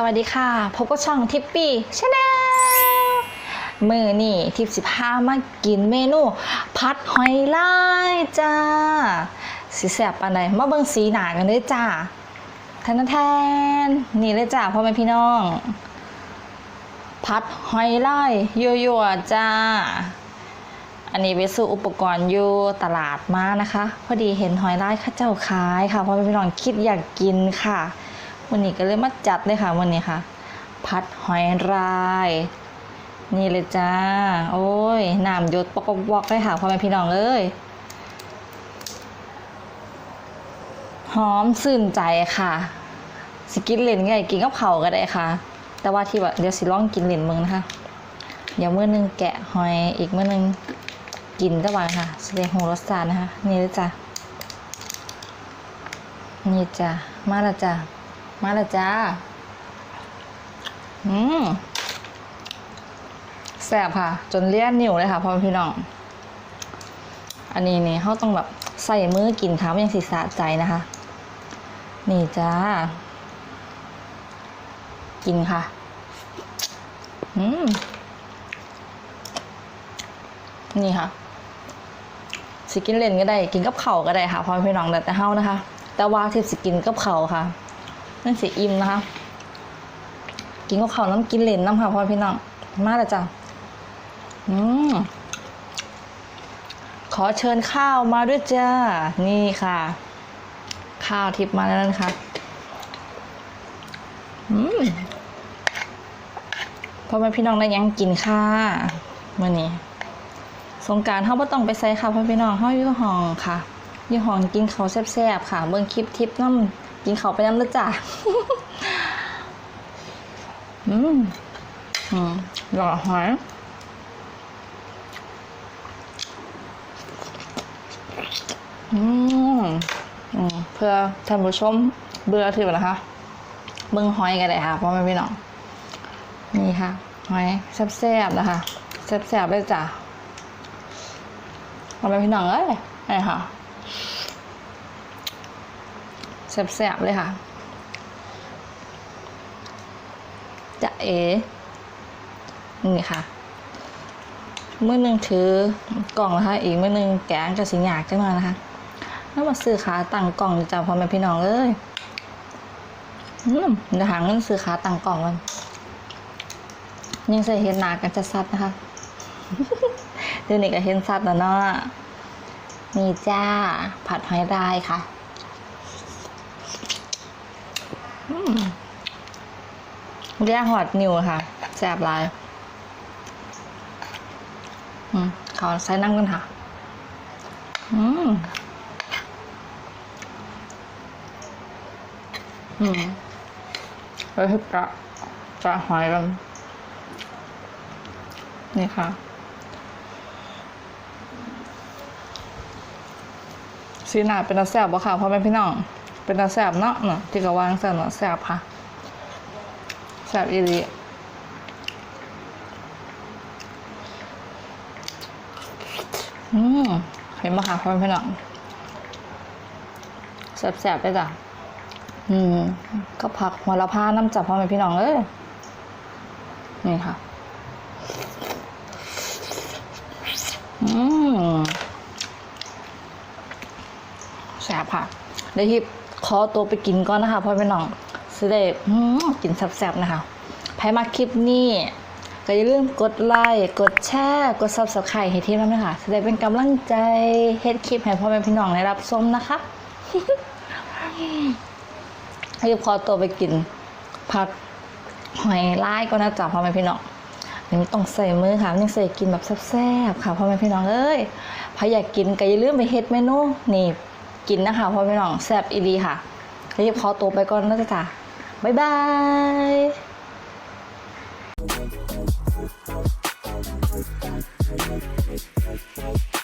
สวัสดีค่ะ พบกับช่องทิปปี้ชาแนลมือนี่ทิปสิพามากินเมนูพัดหอยลายจ้า สีแสบปานใดมาเบิ่งสีหนากันเลยจ้าแทนแทนๆนี่เลยจ้าพ่อแม่พี่น้อง พัดหอยลายยั่วๆจ้า อันนี้ไปซื้ออุปกรณ์อยู่ตลาดมานะคะ พอดีเห็นหอยลายข้าเจ้าขายค่ะพ่อแม่พี่น้องคิดอยากกินค่ะ วันนี้ก็เลยมาจัดเลยค่ะวันนี้ค่ะ พัดหอยลาย นี่เลยจ้า โอ้ยน้ำยดปอกๆบอกเลยค่ะพ่อแม่พี่น้องเอ้ยหอมสื่นใจค่ะ สกินเหรนไงกินกับเผาก็ได้ค่ะ แต่ว่าที่แบบเดี๋ยวสิลองกินเหรนมึงนะคะ เดี๋ยวเมื้อหนึงแกะหอยอีกเมื้อหนึงกินตะวันค่ะแสดงหูรสชาตินะคะ นี่เลยจ้ะนี่จ้ะมาละจ้ะ มาและจ้า อืมแซ่บค่ะ จนเลี่ยนนิ้วเลยค่ะพ่อพี่น้อง อันนี้นี่เขาต้องแบบใส่มือกินค่ะไม่ยังสิสะใจนะคะ นี่จ้า กินค่ะ อืม นี่ค่ะสิกินเล่นก็ได้ กินกับเข่าก็ได้ค่ะพ่อพี่น้องแต่เฮานะคะ แต่ว่าที่สิกินกับเข่าค่ะ นั่นสิอิ่มนะคะ กินกับเข่าวน้ำกินเลนน้ำค่ะพ่อพี่น้อง มาแล้วจ้ะอืมขอเชิญข้าวมาด้วยจ้า นี่ค่ะ ข้าวทิพมาแล้วนะคะอืมพ่อแม่พี่น้องได้ยังกินค่ะเมื่อนี้สงการเขาบ่ต้องไปใส่ค่ะพ่อพี่น้องเขาอยู่ห้องค่ะอยู่ห้องกินเขาวแซ่บๆค่ะ เบิ่งคลิปทิปน้ำ กินเขาไปน้ำแล้วจ้ะอืมอืมหล่อหอยอืมอืมเพื่อท่านผู้ชมเบื่อถือนะคะเบิ่งหอยกันเลยค่ะพ่อแม่พี่น้องนี่ค่ะหอยแซ่บๆนะคะแซ่บๆเลยจ้ะทำไมพี่น้องเอ้ยนี่ค่ะ แซ่บๆเลยค่ะจะเอ นี่ค่ะ เมื่อหนึ่งถือกล่องนะคะ อีกเมื่อหนึ่งแกงกับสิงหยากจังเลยนะคะแล้วมาซื้อขาตั้งกล่องจ้าพ่อแม่พี่น้องเอ้ยอืมเดี๋ยวหาเงินซื้อขาตั้งกล่องกันยังใส่เห็นหนากันจะซัดนะคะเดี๋ยวนี้ก็เห็นสัตว์แล้วเนาะนี่จ้าผัดหอยลายค่ะอืม เรียกหอดนิวค่ะแซ่บลายอขอใส่นั่งกันค่ะ อืม อืมไปให้กะกะหอยกัน นี่ค่ะ สีหนาเป็นตาแสบบ่ค่ะพ่อแม่พี่น้อง เป็นตาแสบเนาะเนาะที่กวางแสบเนาะแสบค่ะแสบอีหลีอืมเห็นบ่ค่ะพ่อพี่น้องแสบๆเลยจ้ะอืม ก็ผักหัวละพาน้ำจับพ่อแม่พี่น้องเอ้ยนี่ค่ะ อืมแซบค่ะเดี๋ยวที่ ขอตัวไปกินก่อนนะคะพ่อพี่น้องสิได้กินแซ่บๆนะคะใครมาคลิปนี้ก็อย่าลืมกดไลค์กดแชร์กดซับสไครต์ให้ทีมเราด้วยค่ะสิได้เป็นกำลังใจเฮ็ดคลิปให้พ่อแม่พี่น้องได้รับชมนะคะให้ขอตัวไปกินผักหอยลายก็นะจ๊ะพ่อแม่พี่น้องนนี้ต้องใส่มือค่ะนี่ใส่กินแบบแซ่บๆค่ะพ่อแม่พี่น้องเอ้ยใครอยากกินก็อย่าลืมไปเฮ็ดเมนูนี่ กินนะคะพ่อพี่น้องแซ่บอีดีค่ะรีบขอตัวไปก่อนนะจ๊ะบ๊ายบาย